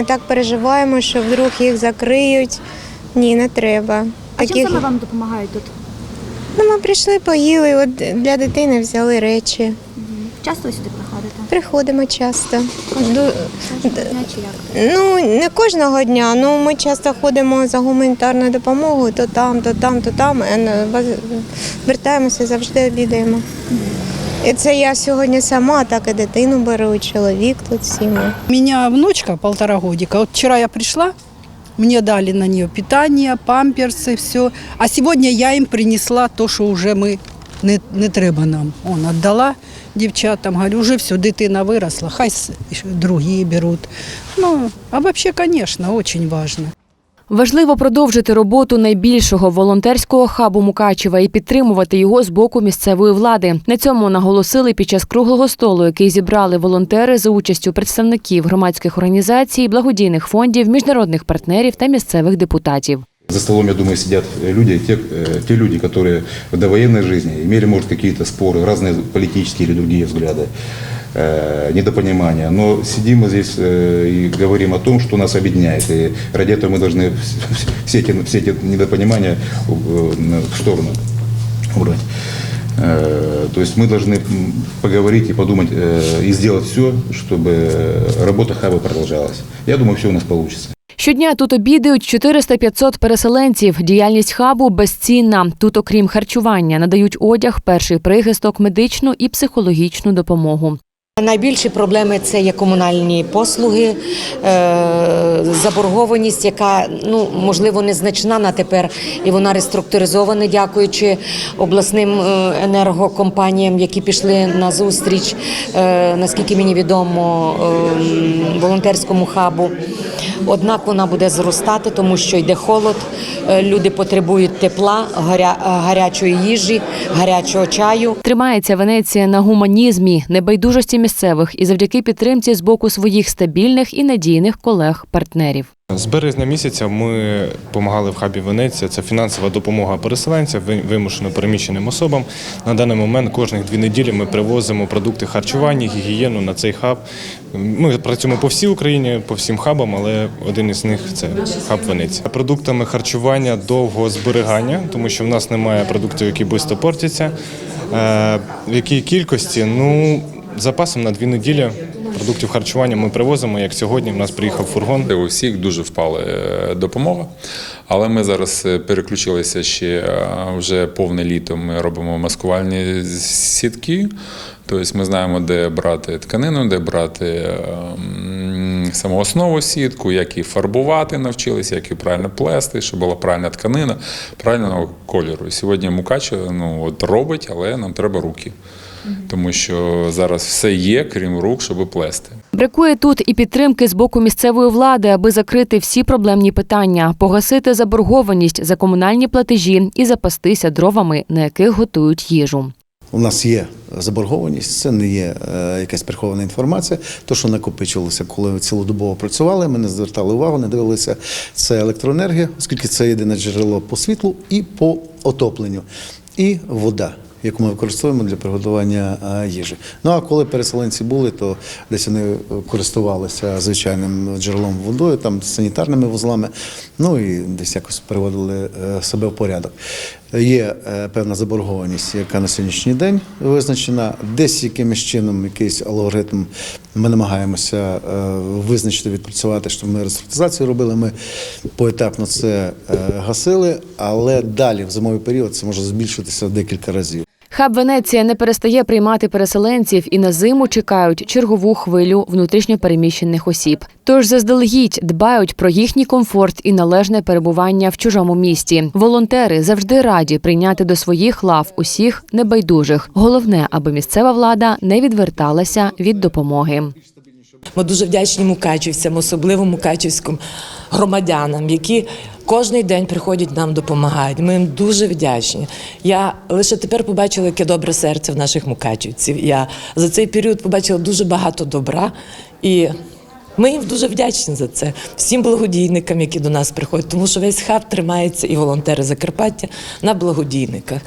Ми так переживаємо, що вдруг їх закриють. Ні, не треба. А чим саме вам допомагають тут? Ну, ми прийшли, поїли, от для дитини взяли речі. Часто ви сюди приходите? Приходимо часто. Ду- Дня чи як? Ну, не кожного дня, ну ми часто ходимо за гуманітарною допомогою, то там, то там, то там. Е, ну, воз- Вертаємося, завжди обідаємо. І це я сьогодні сама, так і дитину беру, і чоловік тут всі ми. У меня внучка полтора годика. Вот вчера я пришла, мне дали на нее питание, памперсы, все. А сегодня я им принесла то, що вже ми не, не треба нам. Он отдала дівчатам, говорю, уже все, дитина виросла, хай другі беруть. Ну, а вообще, конечно, очень важно. Важливо продовжити роботу найбільшого волонтерського хабу Мукачева і підтримувати його з боку місцевої влади. На цьому наголосили під час круглого столу, який зібрали волонтери за участю представників громадських організацій, благодійних фондів, міжнародних партнерів та місцевих депутатів. За столом, я думаю, сидят люди, те, э, те люди, которые в довоенной жизни имели, может, какие-то споры, разные политические или другие взгляды, э, недопонимания. Но сидим мы здесь э, и говорим о том, что нас объединяет. И ради этого мы должны все эти, все эти недопонимания э, в сторону убрать. Э, То есть мы должны м, поговорить и подумать э, и сделать все, чтобы работа хаба продолжалась. Я думаю, все у нас получится. Щодня тут обідають 400-500 переселенців. Діяльність хабу безцінна. Тут, окрім харчування, надають одяг, перший прихисток, медичну і психологічну допомогу. Найбільші проблеми це є комунальні послуги, е, заборгованість, яка ну можливо незначна на тепер, і вона реструктуризована, дякуючи обласним е, енергокомпаніям, які пішли на зустріч, е, наскільки мені відомо, е, волонтерському хабу. Однак вона буде зростати, тому що йде холод, е, люди потребують тепла, гаря, гарячої їжі, гарячого чаю. Тримається Венеція на гуманізмі, небайдужості місцевих і завдяки підтримці з боку своїх стабільних і надійних колег-партнерів. З березня місяця ми допомагали в хабі Венеція. Це фінансова допомога переселенцям, вимушено переміщеним особам. На даний момент кожних дві неділі ми привозимо продукти харчування, гігієну на цей хаб. Ми працюємо по всій Україні, по всім хабам, але один із них це хаб Венеція. Продуктами харчування довгого зберігання, тому що в нас немає продуктів, які швидко портяться. Е, В якій кількості? Ну, запасом на дві неділі продуктів харчування ми привозимо. Як сьогодні, в нас приїхав фургон. У всіх дуже впала е, допомога, але ми зараз е, переключилися ще е, вже повне літо. Ми робимо маскувальні сітки. Тобто ми знаємо, де брати тканину, де брати е, м, саму основу сітку, як її фарбувати, навчилися, як її правильно плести, щоб була правильна тканина, правильного кольору. Сьогодні Мукача ну, от робить, але нам треба руки. Тому що зараз все є, крім рук, щоб плести. Бракує тут і підтримки з боку місцевої влади, аби закрити всі проблемні питання, погасити заборгованість за комунальні платежі і запастися дровами, на яких готують їжу. У нас є заборгованість, це не є е, якась прихована інформація. То, що накопичувалося, коли цілодобово працювали, ми не звертали увагу, не дивилися. Це електроенергія, оскільки це єдине джерело по світлу і по отопленню, і вода. Яку ми використовуємо для приготування е, їжі. Ну а коли переселенці були, то десь вони користувалися звичайним джерелом водою, там санітарними вузлами, ну і десь якось приводили е, себе в порядок. Є е, певна заборгованість, яка на сьогоднішній день визначена. Десь якимось чином, якийсь алгоритм ми намагаємося визначити, відпрацювати, що ми реструктуризацію робили. Ми поетапно це гасили, але далі в зимовий період це може збільшитися декілька разів. Хаб Венеція не перестає приймати переселенців і на зиму чекають чергову хвилю внутрішньопереміщених осіб. Тож заздалегідь дбають про їхній комфорт і належне перебування в чужому місті. Волонтери завжди раді прийняти до своїх лав усіх небайдужих. Головне, аби місцева влада не відверталася від допомоги. Ми дуже вдячні мукачівцям, особливо мукачівським громадянам, які кожен день приходять нам допомагають. Ми їм дуже вдячні. Я лише тепер побачила, яке добре серце в наших мукачівців. Я за цей період побачила дуже багато добра і. Ми їм дуже вдячні за це всім благодійникам, які до нас приходять, тому що весь хаб тримається і волонтери Закарпаття на благодійниках.